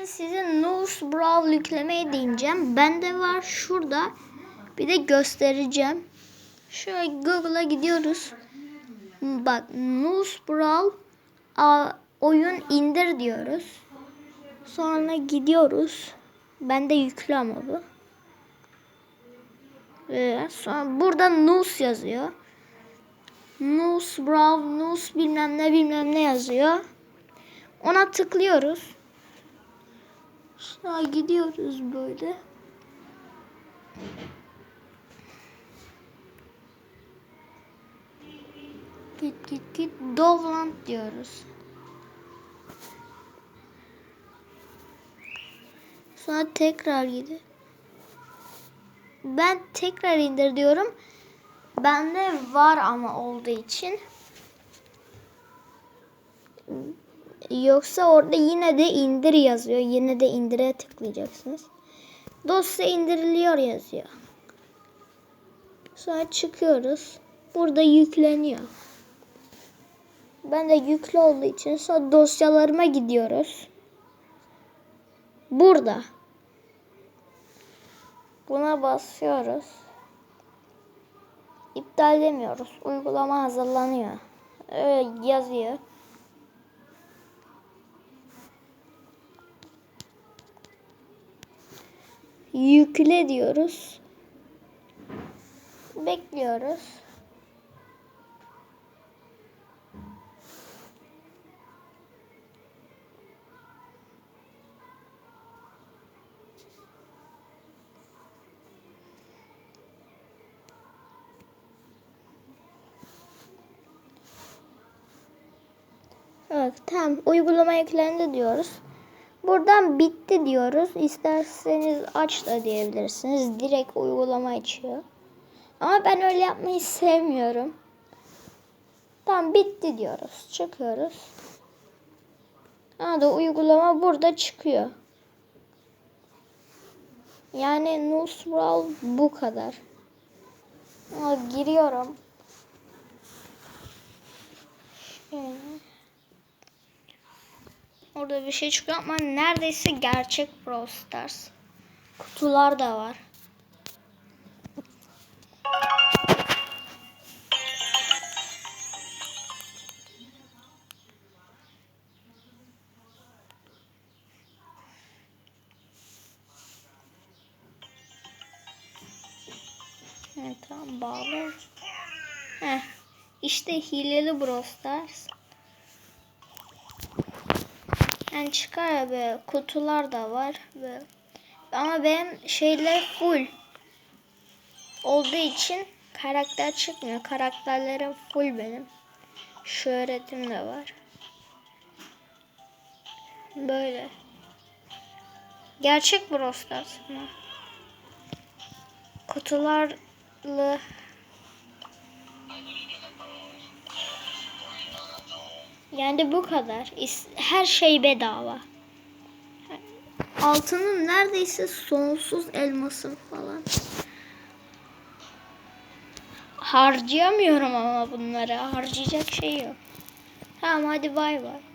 Size Nose Brawl yüklemeyi deneyeceğim. Bende var şurada. Bir de göstereceğim. Şöyle Google'a gidiyoruz. Bak Nose Brawl a, oyun indir diyoruz. Sonra gidiyoruz. Bende yüklü ama bu. Ee, sonra burada Nose yazıyor. Nose Brawl, Nose bilmem ne bilmem ne yazıyor. Ona tıklıyoruz. Sonra gidiyoruz böyle. Git git git Dovland diyoruz. Sonra tekrar gidip ben tekrar indir diyorum. Bende var ama olduğu için. Yoksa orada yine de indir yazıyor. Yine de indire tıklayacaksınız. Dosya indiriliyor yazıyor. Sonra çıkıyoruz. Burada yükleniyor. Ben de yüklü olduğu için sonra dosyalarıma gidiyoruz. Burada. Buna basıyoruz. İptal demiyoruz. Uygulama hazırlanıyor. Öyle yazıyor. Yükle diyoruz. Bekliyoruz. Evet tamam uygulama yüklendi diyoruz. Buradan bitti diyoruz. İsterseniz aç da diyebilirsiniz. Direkt uygulama açıyor. Ama ben öyle yapmayı sevmiyorum. Tamam bitti diyoruz. Çıkıyoruz. Ha da uygulama burada çıkıyor. Yani Nusral bu kadar. Ha, giriyorum. Şöyle. Orada bir şey çıkıyor ama neredeyse gerçek Brawl Stars. Kutular da var. Evet tamam bağlı. Heh, işte hileli Brawl Stars. Yani çıkar ya böyle kutular da var. Böyle. Ama benim şeyler full olduğu için karakter çıkmıyor. Karakterlerim full benim. Şöhretim de var. Böyle. Gerçek Brawl Stars mı? Kutularlı Yani bu kadar. Her şey bedava. Altının neredeyse sonsuz elması falan. Harcayamıyorum ama bunları. Harcayacak şey yok. Tamam hadi bay bay.